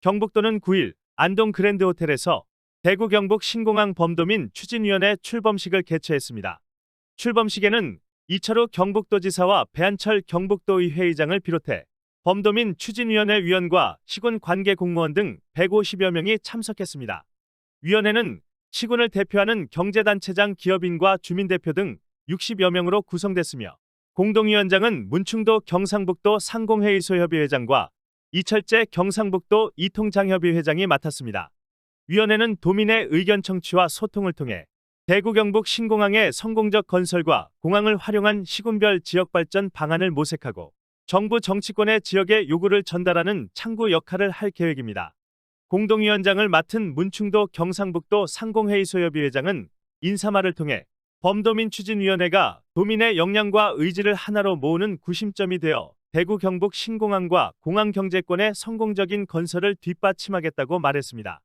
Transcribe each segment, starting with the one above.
경북도는 9일 안동 그랜드 호텔에서 대구 경북 신공항 범도민 추진위원회 출범식을 개최했습니다. 출범식에는 이철우 경북도지사와 배한철 경북도의 회 의장을 비롯해 범도민 추진위원회 위원과 시군 관계 공무원 등 150여 명이 참석했습니다. 위원회는 시군을 대표하는 경제단체장 기업인과 주민대표 등 60여 명으로 구성됐으며 공동위원장은 문충도 경상북도 상공회의소 협의회장과 이철재 경상북도 이통장협의 회장이 맡았습니다. 위원회는 도민의 의견 청취와 소통을 통해 대구 경북 신공항의 성공적 건설과 공항을 활용한 시군별 지역 발전 방안을 모색하고 정부 정치권의 지역의 요구를 전달하는 창구 역할을 할 계획입니다. 공동위원장을 맡은 문충도 경상북도 상공회의소협의 회장은 인사말을 통해 범도민 추진위원회가 도민의 역량과 의지를 하나로 모으는 구심점이 되어 대구 경북 신공항과 공항 경제권의 성공적인 건설을 뒷받침하겠다고 말했습니다.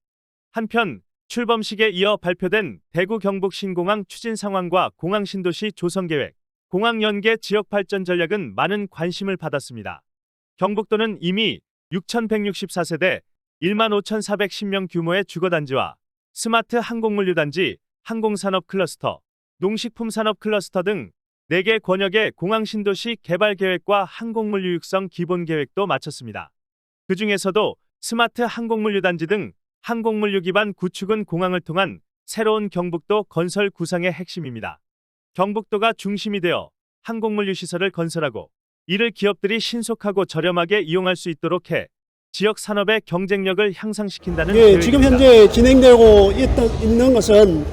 한편 출범식에 이어 발표된 대구 경북 신공항 추진 상황과 공항 신도시 조성 계획, 공항 연계 지역 발전 전략은 많은 관심을 받았습니다. 경북도는 이미 6,164세대 15,410명 규모의 주거단지와 스마트 항공물류단지, 항공산업 클러스터, 농식품 산업 클러스터 등 4개 권역의 공항 신도시 개발 계획과 항공물류 육성 기본 계획도 마쳤습니다. 그 중에서도 스마트 항공물류 단지 등 항공물류 기반 구축은 공항을 통한 새로운 경북도 건설 구상의 핵심입니다. 경북도가 중심이 되어 항공물류 시설을 건설하고 이를 기업들이 신속하고 저렴하게 이용할 수 있도록 해 지역 산업의 경쟁력을 향상시킨다는 예. 지금 현재 진행되고 있- 있는 것은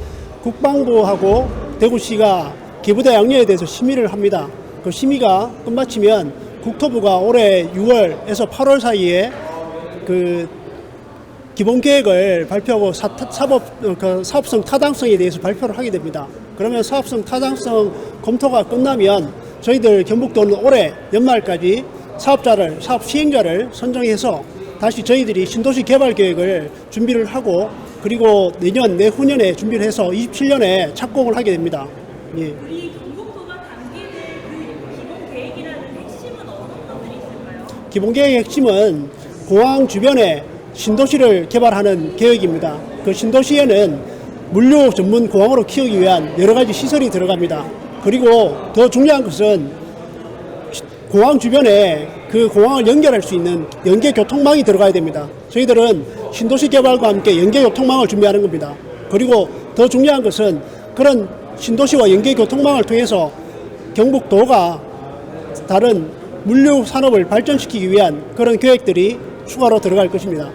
국방부하고 대구시가 기부대 양료에 대해서 심의를 합니다. 그 심의가 끝마치면 국토부가 올해 6월에서 8월 사이에 그 기본 계획을 발표하고 사, 사법 어, 그 사업성 타당성에 대해서 발표를 하게 됩니다. 그러면 사업성 타당성 검토가 끝나면 저희들 경북도는 올해 연말까지 사업자를 사업 시행자를 선정해서 다시 저희들이 신도시 개발 계획을 준비를 하고 그리고 내년 내후년에 준비를 해서 27년에 착공을 하게 됩니다. 예. 우리 경북도가 담기는 그 기본 계획이라는 핵심은 어떤 것들이 있을까요? 기본 계획의 핵심은 공항 주변에 신도시를 개발하는 계획입니다. 그 신도시에는 물류 전문 공항으로 키우기 위한 여러 가지 시설이 들어갑니다. 그리고 더 중요한 것은 시- 공항 주변에 그 공항을 연결할 수 있는 연계 교통망이 들어가야 됩니다. 저희들은 신도시 개발과 함께 연계 교통망을 준비하는 겁니다. 그리고 더 중요한 것은 그런 신도시와 연계 교통망을 통해서 경북도가 다른 물류 산업을 발전시키기 위한 그런 계획들이 추가로 들어갈 것입니다.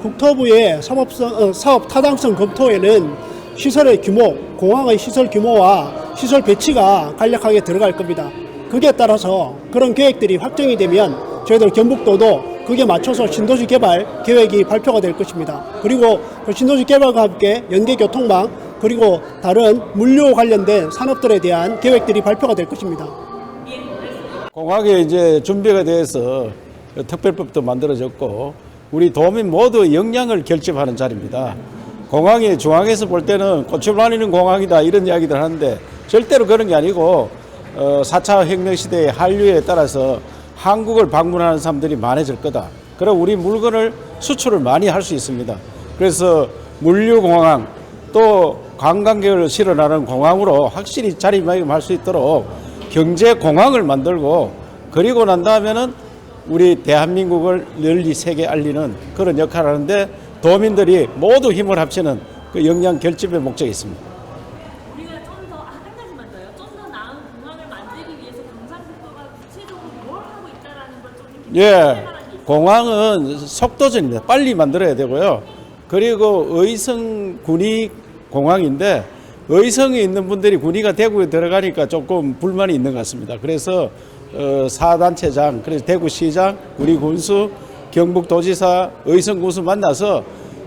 국토부의 사업성, 어, 사업 타당성 검토에는 시설의 규모, 공항의 시설 규모와 시설 배치가 간략하게 들어갈 겁니다. 그에 따라서 그런 계획들이 확정이 되면 저희들 경북도도 그게 맞춰서 신도시 개발 계획이 발표가 될 것입니다. 그리고 그 신도시 개발과 함께 연계 교통망 그리고 다른 물류 관련된 산업들에 대한 계획들이 발표가 될 것입니다. 공항에 이제 준비가 돼서 특별법도 만들어졌고 우리 도민 모두 역량을 결집하는 자리입니다. 공항이 중앙에서 볼 때는 꽃을 말리는 공항이다 이런 이야기들 하는데 절대로 그런 게 아니고 어, 4차 혁명 시대의 한류에 따라서 한국을 방문하는 사람들이 많아질 거다. 그럼 우리 물건을 수출을 많이 할 수 있습니다. 그래서 물류공항 또 관광객을 실어나는 공항으로 확실히 자리매김할 수 있도록 경제 공항을 만들고 그리고 난 다음에는 우리 대한민국을 널리 세계 알리는 그런 역할을 하는데 도민들이 모두 힘을 합치는 그 역량 결집의 목적이 있습니다. 우리가 좀 더, 아, 한 가지만 더요. 좀 더 나은 공항을 만들기 위해서 경상북도가 구체적으로 뭘 하고 있다라는 걸 좀 이렇게 예. 공항은 속도전입니다. 빨리 만들어야 되고요. 그리고 의성 군이 공항인데 의성에 있는 분들이 군의가 대구에 들어가니까 조금 불만이 있는 것 같습니다. 그래서 어, 사단체장, 그래서 대구시장, 우리 군수, 경북도지사, 의성군수 만나서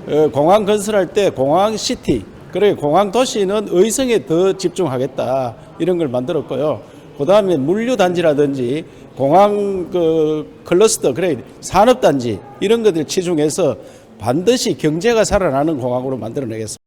어, 공항 건설할 때 공항 시티, 그래 공항 도시는 의성에 더 집중하겠다 이런 걸 만들었고요. 그 다음에 물류 단지라든지 공항 그 클러스터, 그래 산업 단지 이런 것들 치중해서 반드시 경제가 살아나는 공항으로 만들어내겠습니다.